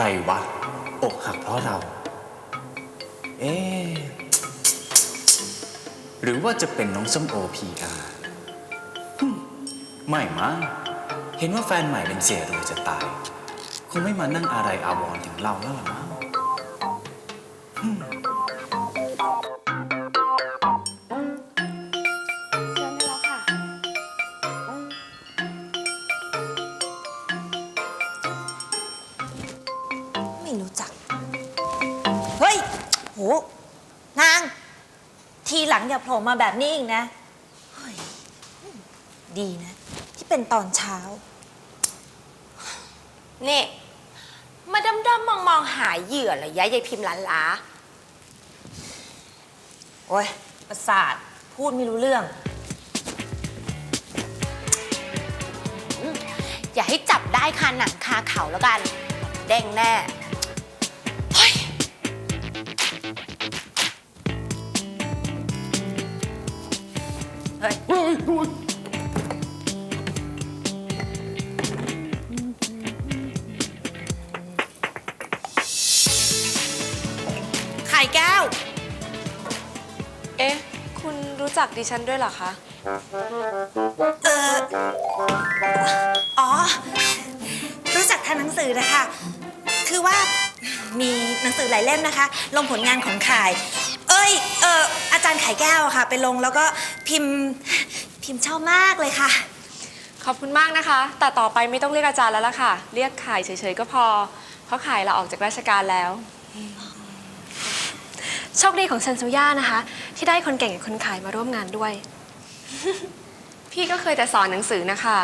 รวะ อกหักเพราะเรา เอ๊หรือว่าจะเป็นน้องส้มโอพีอาไม่มั้งเห็นว่าแฟนใหม่เป็นเสียรวยจะตาย คงไม่มานั่งอะไรอาวรถึงเราแล้วหรอมั้ง นาง ทีหลังอย่าโผล่มาแบบนี้อีกนะเฮ้ยดีนะ ที่เป็นตอนเช้า นี่มาดำดำมองมองๆหาเหยื่อเหรอยะยายพิมพ์หลานลาโอ้ยประสาท พูดไม่รู้เรื่อง อย่าให้จับได้คาหนังคาเขาแล้วกันเด้งแน่ เฮ้ยไข่แก้ว เอ๊ะ คุณรู้จักดิฉันด้วยเหรอคะ เอออ๋อ รู้จักทางหนังสือนะคะ คือว่ามีหนังสือหลายเล่มนะคะ ลงผลงานของข่าย เอ้ย เอออาจารย์ไข่แก้วอะค่ะ ไปลงแล้วก็พิมพ์ พิมพ์ชอบมากเลยค่ะ ขอบคุณมากนะคะ แต่ต่อไปไม่ต้องเรียกอาจารย์แล้วล่ะค่ะ เรียกขายเฉยๆก็พอ เพราะขายเราออกจากราชการแล้ว โชคดีของเซนซูย่านะคะ ที่ได้คนเก่งกับคนขายมาร่วมงานด้วย พี่ก็เคยแต่สอนหนังสือนะคะ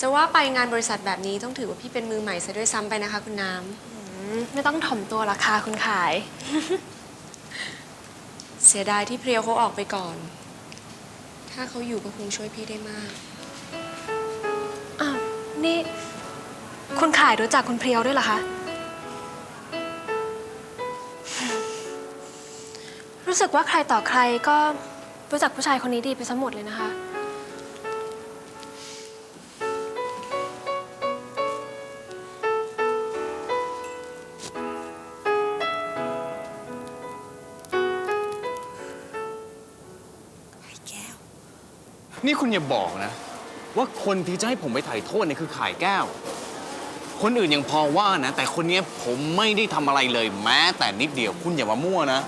จะว่าไปงานบริษัทแบบนี้ต้องถือว่าพี่เป็นมือใหม่ซะด้วยซ้ำไปนะคะ คุณน้ไม่ต้องถ่อมตัวหรอกค่ะคุณขายำเสียดายที่เพรียวเขาออกไปก่อน ถ้าเขาอยู่ก็คงช่วยพี่ได้มาก อ้าว นี่ คุณขายรู้จักคุณเพรียวด้วยเหรอคะ รู้สึกว่าใครต่อใครก็รู้จักผู้ชายคนนี้ดีไปซะหมดเลยนะคะ นี่คุณอย่าบอกนะ ว่าคนที่จะให้ผมไปถ่ายโทษเนี่ยคือขายแก้ว คนอื่นยังพอว่านะ แต่คนเนี้ยผมไม่ได้ทำอะไรเลยแม้แต่นิดเดียว คุณอย่ามามั่วนะ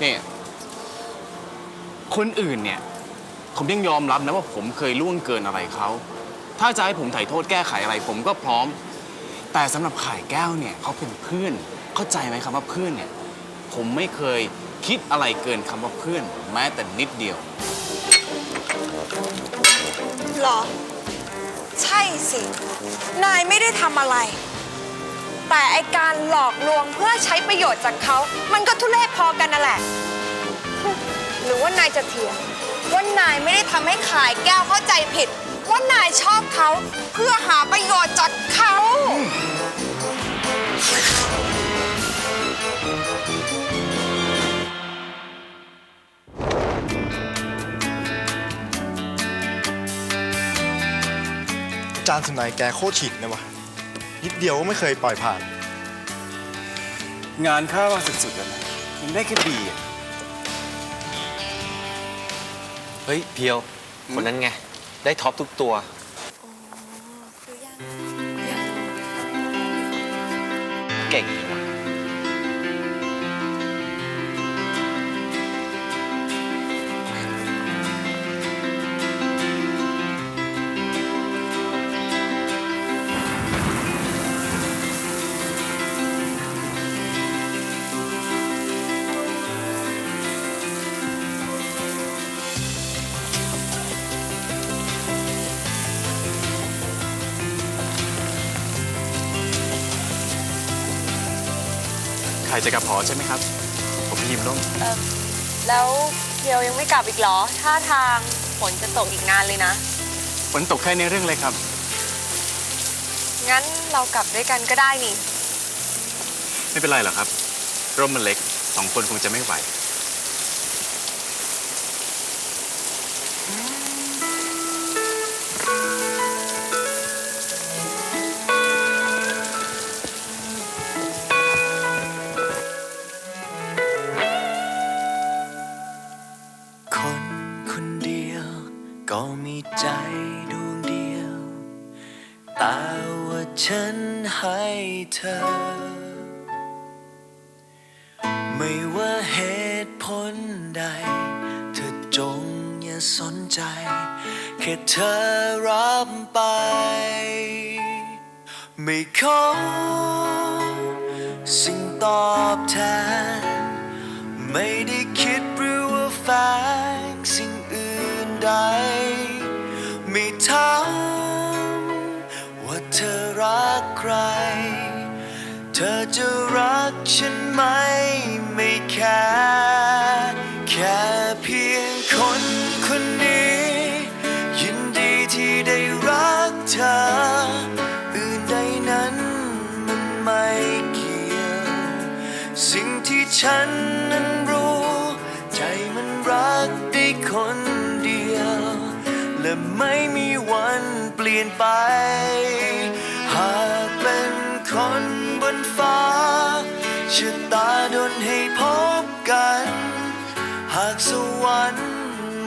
เนี่ยคนอื่นเนี่ย ผมยังยอมรับนะว่าผมเคยล่วงเกินอะไรเขา ถ้าจะให้ผมถ่ายโทษแก้ไขอะไร ผมก็พร้อม แต่สำหรับขายแก้วเนี่ยเขาเป็นเพื่อน เข้าใจไหมคำว่าเพื่อนเนี่ย ผมไม่เคย คิดอะไรเกินคำว่าเพื่อน แม้แต่นิดเดียว หรอ ใช่สิ นายไม่ได้ทำอะไร แต่ไอการหลอกลวงเพื่อใช้ประโยชน์จากเขา มันก็ทุเรศพอกันนั่นแหละ หรือว่านายจะเถียงว่านายไม่ได้ทำให้ขายแก้วเข้าใจผิด ว่านายชอบเขาเพื่อหาประโยชน์จากาอาจารย์สมัยแกโคตรฉิกนะวะนิดเดียวก็ไม่เคยปล่อยผ่าน งานข้าว่าสุดๆแล้วนะยังได้แค่ดีอะเฮ้ย เพียว คนนั้นไง ได้ท็อปทุกตัว เก่ง ครจะกระพอใช่ไหมครับ ผมยิมร่มแล้วเพียวยังไม่กลับอีกเหรอท่าทางฝนจะตกอีกนานเลยนะ ฝนตกแค่ในเรื่องเลยครับ งั้นเรากลับด้วยกันก็ได้นี่ ไม่เป็นไรหรอกครับ ร่มมันเล็กสองคนคงจะไม่ไหวก็ ว่าฉันให้เธอ ไม่ว่าเหตุผลใด เธอจงอย่าสนใจ แค่เธอรับไป ไม่ขอสิ่งตอบแทน ไม่ได้คิดหรือว่าแฝงสิ่งอื่นใด ธอจะรักฉันไหมไม่แค่แค่เพียงคนคนนี้ ยินดีที่ได้รักเธอ อื่นใดนั้นมันไม่เกี่ยว สิ่งที่ฉันนั้นรู้ ใจมันรักได้คนเดียว และไม่มีวันเปลี่ยนไป หากเป็นคน นฟ้าชะตาดนให้พบกัน หากสวรรค์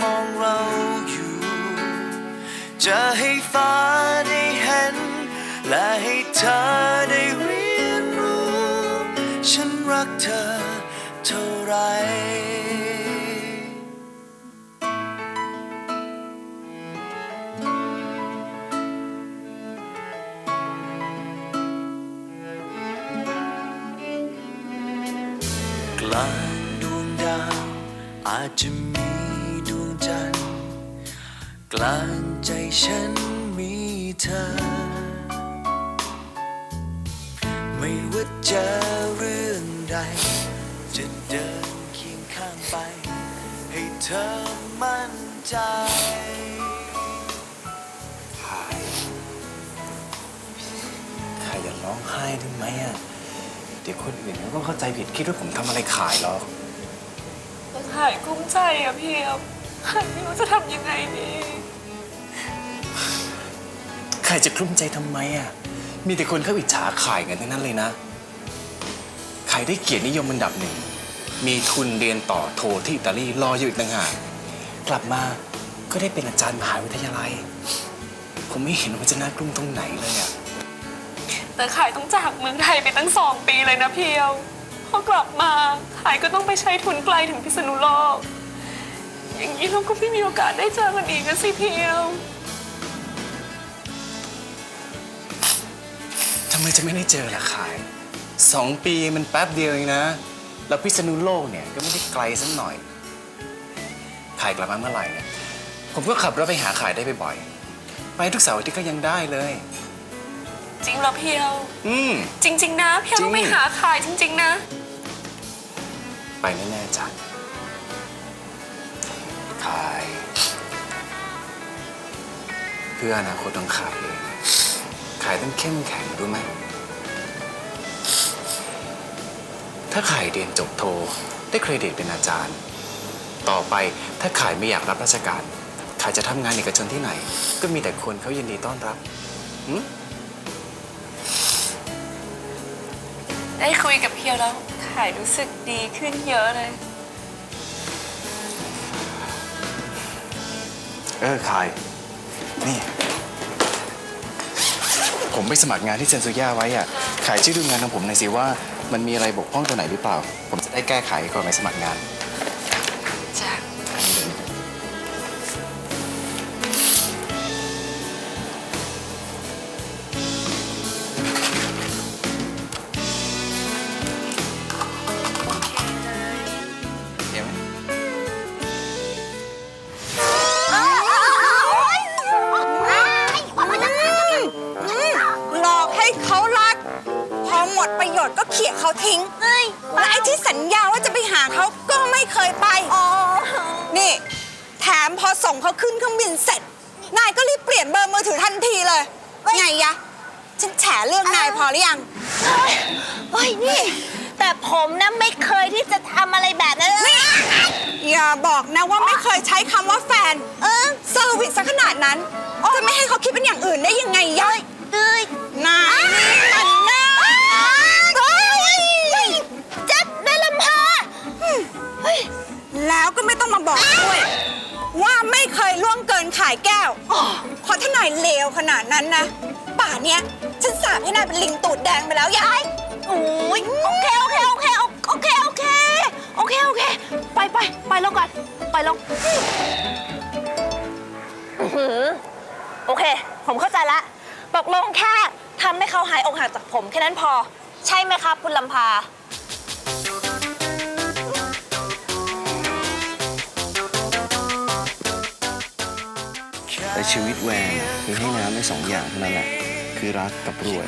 มองเราอยู่ จะให้ฟ้าได้เห็น และให้เธอได้ จจะมีดวงจันทร์กลางใจฉันมีเธอ ไม่ว่าเจอเรื่องใด จะเดินเคียงข้างไป ให้เธอมั่นใจหายใครอย่าร้องไห้ได้ไหมอะ เดี๋ยวคนอื่นเขาก็เข้าใจผิดคิดว่าผมทำอะไรขายหรอก ขายกุ้มใจอะเพียวขายไม่รู้จะทำยังไงดีใครจะกลุ้มใจทำไมอะ มีแต่คนเข้าอิจฉาขายกันทั้งนั้นเลยนะขายได้เกียรตินิยมอันดับหนึ่ง มีทุนเรียนต่อโทที่อิตาลีรออยู่อีกต่างหาก กลับมาก็ได้เป็นอาจารย์มหาวิทยาลัย ผมไม่เห็นว่าจะน่ากลุ้มตรงไหนเลยอะ แต่ขายต้องจากเมืองไทยไปตั้งสองปีเลยนะเพียว พอกลับมาขายก็ต้องไปใช้ทุนไกลถึงพิษณุโลก อย่างนี้เราก็ไม่มีโอกาสได้เจอกันอีกนะสิเพียวทำไมจะไม่ได้เจอล่ะขายสองปีมันแป๊บเดียวเองนะ แล้วพิษณุโลกเนี่ยก็ไม่ได้ไกลสักหน่อย ขายกลับมาเมื่อไหร่เนี่ยผมก็ขับรถไปหาขายได้บ่อยๆไปทุกเสาร์อาทิตย์ก็ยังได้เลย จริงเหรอเพียว อืม จริง ๆ นะ เพียวต้องไปจริง หาขายจริง ๆ นะ ไปแน่ๆจ้ะขาย เพื่ออนาคตของขายเองขายต้องเข้มแข็งรู้ไหม ถ้าขายเรียนจบโท ได้เครดิตเป็นอาจารย์ ต่อไปถ้าขายไม่อยากรับราชการ ขายจะทำงานเอกชนที่ไหน ก็มีแต่คนเขายินดีต้อนรับหืม ได้คุยกับเพียวแล้วขายรู้สึกดีขึ้นเยอะเลย เออขาย นี่ ผมไปสมัครงานที่เซนซูย่าไว้อะขายชื่อดูงานของผมหน่อยสิว่า มันมีอะไรบกพร่องตรงไหนหรือเปล่า ผมจะได้แก้ไขก่อนไปสมัครงาน ดประโยชน์ก็เขี่ยเขาทิ้งและไอ้ที่สัญญาว่าจะไปหาเขาก็ไม่เคยไปนี่ แถมพอส่งเขาขึ้นเครื่องบินเสร็จ นายก็รีบเปลี่ยนเบอร์มือถือทันทีเลย ไงยะ ฉันแฉเรื่องนายพอหรือยัง เฮ้ย นี่ แต่ผมนะไม่เคยที่จะทำอะไรแบบนั้นเลย อย่าบอกนะว่าไม่เคยใช้คำว่าแฟน เออเซอร์วิสซะขนาดนั้นจะไม่ให้เขาคิดเป็นอย่างอื่นได้ยังไงยะเอ้ยนายนี่ ไม่ต้องมาบอกด้วย ว่าไม่เคยล่วงเกินขายแก้วเพราะถ้านายเลวขนาดนั้นนะ ป่านเนี้ยฉันสาบให้นายเป็นลิงตูดแดงไปแล้วยายโอ้ยโอเคโอเคโอเคโอเคโอเคโอเคโอเค ไปไปไปลงก่อนไปลงอื้อหือโอเค ผมเข้าใจละตกลงแค่ทำให้เขาหายอกหักจากผมแค่นั้นพอ ใช่ไหมครับ คุณลำพา แต่ชีวิตแวนคือให้น้ำได้สองอย่างเท่านั้นแหละ คือรักกับรวย